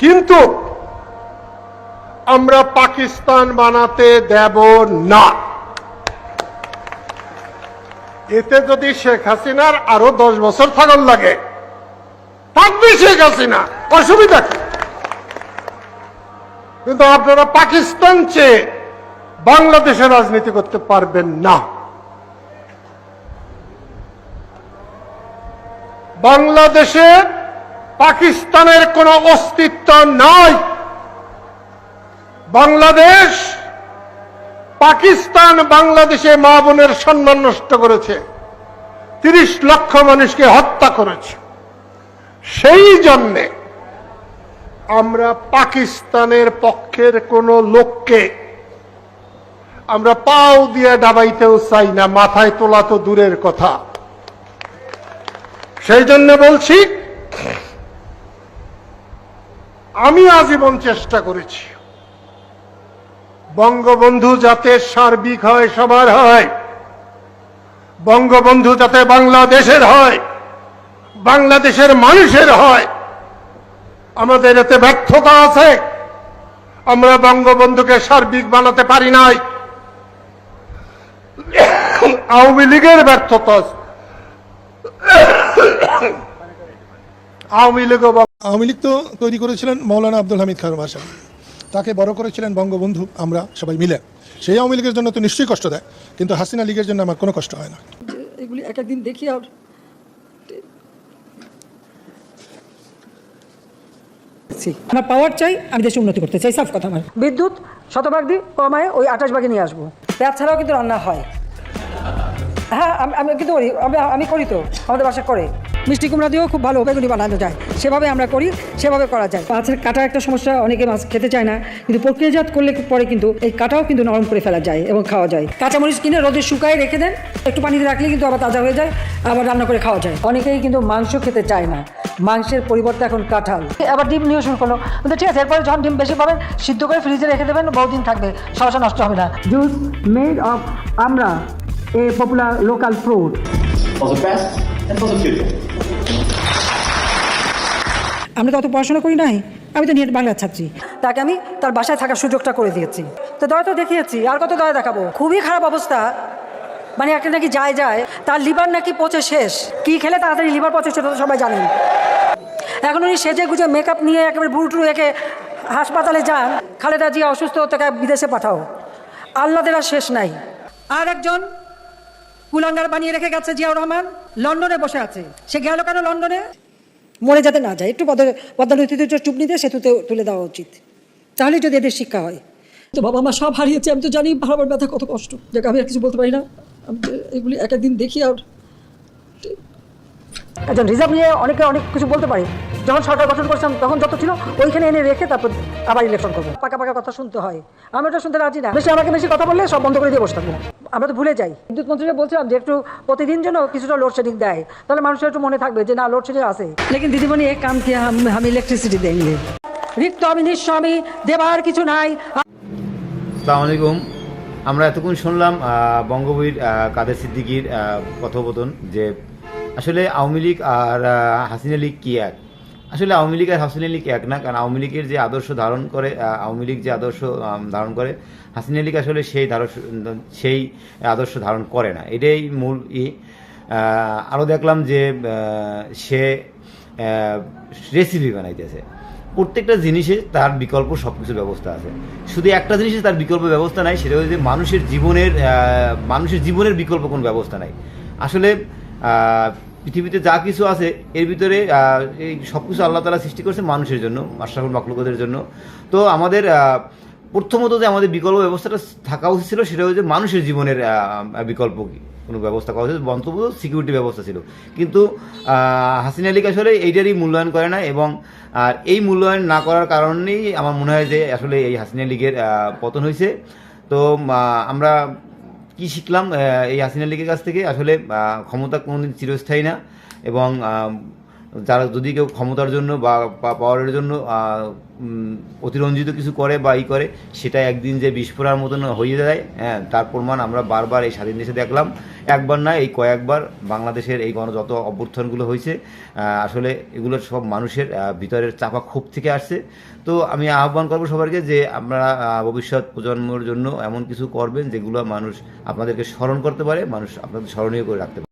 কিন্তু আমরা পাকিস্তান বানাতে দেব না। এতে যদি শেখ হাসিনার আরও দশ বছর থাকার লাগে, থাকবে শেখ হাসিনা, অসুবিধা কিন্তু আপনারা পাকিস্তান চেয়ে বাংলাদেশে রাজনীতি করতে পারবেন না। বাংলাদেশে পাকিস্তানের কোনো অস্তিত্ব নাই। বাংলাদেশ পাকিস্তান বাংলাদেশে মা বোনের সম্মান নষ্ট করেছে। তিরিশ লক্ষ মানুষকে হত্যা করেছে। সেই জন্যে আমরা পাকিস্তানের পক্ষের কোন লোককে আমরা পাও দিয়ে ডাবাইতেও চাই না, মাথায় তোলা তো দূরের কথা। সেই জন্য বলছি আমি আজীবন চেষ্টা করেছি। বঙ্গবন্ধু যাতে সার্বিক হয়, সবার হয়। বঙ্গবন্ধু যাতে বাংলাদেশের হয়, বাংলাদেশের মানুষের হয়। আমাদের এতে ব্যর্থতা আছে। আমরা বঙ্গবন্ধুকে সার্বিক বানাতে পারি নাই। আওয়ামী লীগের ব্যর্থতা। আওয়ামী লীগও আওয়ামী লীগ তো তৈরি করেছিলেন মৌলানা আব্দুল হামিদ খান ভাষা। তাকে বড় করেছিলেন বঙ্গবন্ধু আমরা সবাই মিলে। সেই আওয়ামী লীগের জন্য তো নিশ্চয়ই কষ্ট দেয় কিন্তু হাসিনা লীগের জন্য আমার কোনো কষ্ট হয় না। এগুলি এক একদিন দেখি আর আমার পাওয়ার চাই আমি দেশে উন্নতি করতে চাই সাফ কথা আমার। বিদ্যুৎ শতভাগ দিই কমায় ওই আঠাশ ভাগে নিয়ে আসব। পেঁয়াজ ছাড়াও কিন্তু রান্না হয়। হ্যাঁ আমি আমি কিন্তু করি আমি আমি করি তো আমাদের বাসা করে। মিষ্টি কুমড়া দিয়েও খুব ভালো বেগুনি বানানো যায়। সেভাবে আমরা করি সেভাবে করা যায়। মাছের কাটা একটা সমস্যা অনেকে মাছ খেতে চায় না কিন্তু প্রক্রিয়াজাত করলে পরে কিন্তু এই কাটাও কিন্তু নরম করে ফেলা যায় এবং খাওয়া যায়। কাঁচামরিচ কিনে রোদে শুকায় রেখে দেন একটু পানিতে রাখলে কিন্তু আবার তাজা হয়ে যায় আবার রান্না করে খাওয়া যায়। অনেকেই কিন্তু মাংস খেতে চায় না মাংসের পরিবর্তে এখন কাঁঠাল। আবার ডিম নিয়ে শুরু করল কিন্তু ঠিক আছে এরপরে যখন ডিম বেশি পাবেন সিদ্ধ করে ফ্রিজে রেখে দেবেন বহুদিন থাকবে সমস্যা নষ্ট হবে না। জুস মেড অফ আমরা এ পপুলার লোকাল ফ্রুট আমরা তো অত পড়াশোনা করি নাই। আমি তো নিয়ে বাংলার ছাত্রী। তাকে আমি তার বাসায় থাকার সুযোগটা করে দিয়েছি। তো দয়া তো দেখিয়েছি, আর কত দয়া দেখাবো। খুবই খারাপ অবস্থা। মানে একটা নাকি যায় যায়। তার লিভার নাকি পচে শেষ। কি খেলে তাড়াতাড়ি লিভার পচে সেটা তো সবাই জানেন। এখন উনি সেজে গুজে মেকআপ নিয়ে একেবারে বুড়ুটুরু একে হাসপাতালে যান। খালেদা জিয়া অসুস্থ তাকে বিদেশে পাঠাও। আল্লাদের আর শেষ নাই। আর একজন কুলাঙ্গার বানিয়ে রেখে গেছে জিয়াউর রহমান। লন্ডনে বসে আছে। সে গেল কেন লন্ডনে? মরে যাতে না যায়, একটু পদ্মা চুপ নিতে, সেতুতে তুলে দেওয়া উচিত। তাহলে যদি এদের শিক্ষা হয়। তো বাবা মা সব হারিয়েছে, আমি তো জানি ভাড়াবার ব্যথা কত কষ্ট। যাকে, আমি আর কিছু বলতে পারি না। আমি এগুলি এক একদিন দেখি আর একজন রিজার্ভ নিয়ে অনেকে অনেক কিছু বলতে পারে। যখন সরকার গঠন করছিলাম তখন যত ছিল ওইখানে এনে রেখে তারপর আবার ইলেকশন করব। পাকা পাকা কথা শুনতে হয়। আমি ওটা শুনতে রাজি না। বেশি আমাকে বেশি কথা বললে সব বন্ধ করে দিয়ে বসে থাকব। আমরা তো ভুলে যাই। বিদ্যুৎ মন্ত্রীকে বলছিলাম যে একটু প্রতিদিন যেন কিছুটা লোডশেডিং দেয়। তাহলে মানুষের একটু মনে থাকবে যে না লোডশেডিং আছে। লেকিন দিদিমণি এক কাম কি আমি ইলেকট্রিসিটি দেंगे রিক্ত আমি নিঃস্ব আমি দেবার কিছু নাই। আসসালামু আলাইকুম। আমরা এতক্ষণ শুনলাম বঙ্গবীর কাদের সিদ্দিকির কথোপকথন যে আসলে আওয়ামী লীগ আর হাসিনা লীগ কি এক? আসলে আওয়ামী লীগ আর হাসিনা লীগ এক না, কারণ আওয়ামী লীগের যে আদর্শ ধারণ করে আওয়ামী লীগ যে আদর্শ ধারণ করে, হাসিনা লীগ আসলে সেই ধারস, সেই আদর্শ ধারণ করে না। এটাই মূল ই। আরও দেখলাম যে সে রেসিপি বানাইতেছে। প্রত্যেকটা জিনিসে তার বিকল্প সব কিছুর ব্যবস্থা আছে। শুধু একটা জিনিসে তার বিকল্প ব্যবস্থা নাই, সেটা হচ্ছে মানুষের জীবনের মানুষের জীবনের বিকল্প কোনো ব্যবস্থা নাই। আসলে পৃথিবীতে যা কিছু আছে, এর ভিতরে এই সব কিছু আল্লাহ তালা সৃষ্টি করছে মানুষের জন্য, মাশরাফুল মাকলুকদের জন্য। তো আমাদের প্রথমত যে আমাদের বিকল্প ব্যবস্থাটা থাকা উচিত ছিল, সেটা হচ্ছে মানুষের জীবনের বিকল্প কি? কোনো ব্যবস্থা করা হয়েছে বন্তব্য সিকিউরিটি ব্যবস্থা ছিল। কিন্তু হাসিনা লীগ আসলে এইটারই মূল্যায়ন করে না এবং, আর এই মূল্যায়ন না করার কারণেই আমার মনে হয় যে আসলে এই হাসিনা লীগের পতন হয়েছে। তো আমরা কি শিখলাম এই হাসিনা লীগের কাছ থেকে। আসলে ক্ষমতা কোনোদিন চিরস্থায়ী না। এবং যারা যদি কেউ ক্ষমতার জন্য বা পাওয়ারের জন্য অতিরঞ্জিত কিছু করে বা ই করে সেটা একদিন যে বিস্ফোরার মতন হয়ে যায় হ্যাঁ তার প্রমাণ আমরা বারবার এই স্বাধীন দেশে দেখলাম। একবার না, এই কয়েকবার বাংলাদেশের এই গণ যত অভ্যুত্থানগুলো হয়েছে আসলে এগুলো সব মানুষের ভিতরের চাপা ক্ষোভ থেকে আসছে। তো আমি আহ্বান করব সবাইকে যে আপনারা ভবিষ্যৎ প্রজন্মের জন্য এমন কিছু করবেন যেগুলো মানুষ আপনাদেরকে স্মরণ করতে পারে, মানুষ আপনাদের স্মরণীয় করে রাখতে পারে।